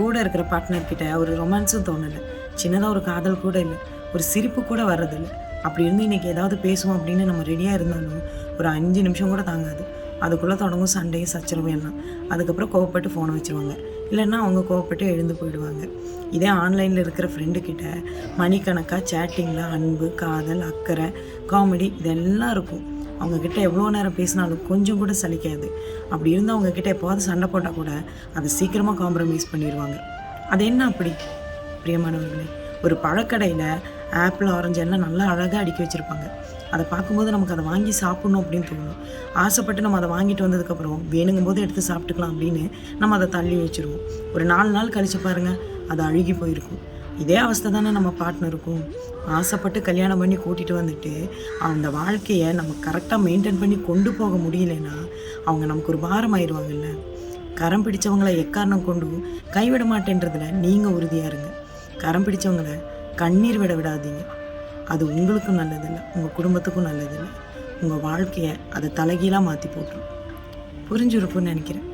கூட இருக்கிற பார்ட்னர்கிட்ட ஒரு ரொமான்ஸும் தோணலை. சின்னதாக ஒரு காதல் கூட இல்லை. ஒரு சிரிப்பு கூட வர்றதில்லை. அப்படி இருந்து இன்னைக்கு ஏதாவது பேசுவோம் அப்படின்னு நம்ம ரெடியாக இருந்தாலும் ஒரு அஞ்சு நிமிஷம் கூட தாங்காது. அதுக்குள்ளே தொடங்கும் சண்டையும் சச்சரவும் எல்லாம். அதுக்கப்புறம் கோவப்பட்டு ஃபோனை வச்சுருவாங்க. இல்லைன்னா அவங்க கோவப்பட்டு எழுந்து போயிடுவாங்க. இதே ஆன்லைனில் இருக்கிற ஃப்ரெண்டுக்கிட்ட மணிக்கணக்காக சேட்டிங்கில் அன்பு காதல் அக்கறை காமெடி இதெல்லாம் இருக்கும். அவங்க கிட்ட எவ்வளோ நேரம் பேசினாலும் கொஞ்சம் கூட சலிக்காது. அப்படி இருந்து அவங்க கிட்ட எப்போவாது சண்டை போட்டால் கூட அதை சீக்கிரமாக காம்ப்ரமைஸ் பண்ணிடுவாங்க அது என்ன அப்படி? பிரியமானவர்களே ஒரு பழக்கடையில் ஆப்பிள் ஆரஞ்சு எல்லாம் நல்லா அழகாக அடுக்கி வச்சுருப்பாங்க. அதை பார்க்கும்போது நமக்கு அதை வாங்கி சாப்பிட்ணும் அப்படின்னு தோணும். ஆசைப்பட்டு நம்ம அதை வாங்கிட்டு வந்ததுக்கப்புறம் வேணுங்கும் போது எடுத்து சாப்பிட்டுக்கலாம் அப்படின்னு நம்ம அதை தள்ளி வச்சுருவோம். ஒரு நாலு நாள் கழிச்சு பாருங்கள் அது அழுகி போயிருக்கும். இதே அவஸ்தை தானே நம்ம பார்ட்னருக்கும் ஆசைப்பட்டு கல்யாணம் பண்ணி கூட்டிகிட்டு வந்துட்டு அந்த வாழ்க்கையை நம்ம கரெக்டாக மெயின்டைன் பண்ணி கொண்டு போக முடியலன்னா அவங்க நமக்கு ஒரு பாரம் ஆயிடுவாங்கல்ல. கரம் பிடிச்சவங்களை எக்காரணம் கொண்டும் கைவிட மாட்டேன்றதுல நீங்கள் உறுதியாக இருங்க. கரம் பிடிச்சவங்களை கண்ணீர் விட விடாதீங்க. அது உங்களுக்கும் நல்லதில்லை உங்கள் குடும்பத்துக்கும் நல்லதில்லை. உங்கள் வாழ்க்கையை அதை தலைகீழாக மாற்றி போட்டுரும். புரிஞ்சுருப்புன்னு நினைக்கிறேன்.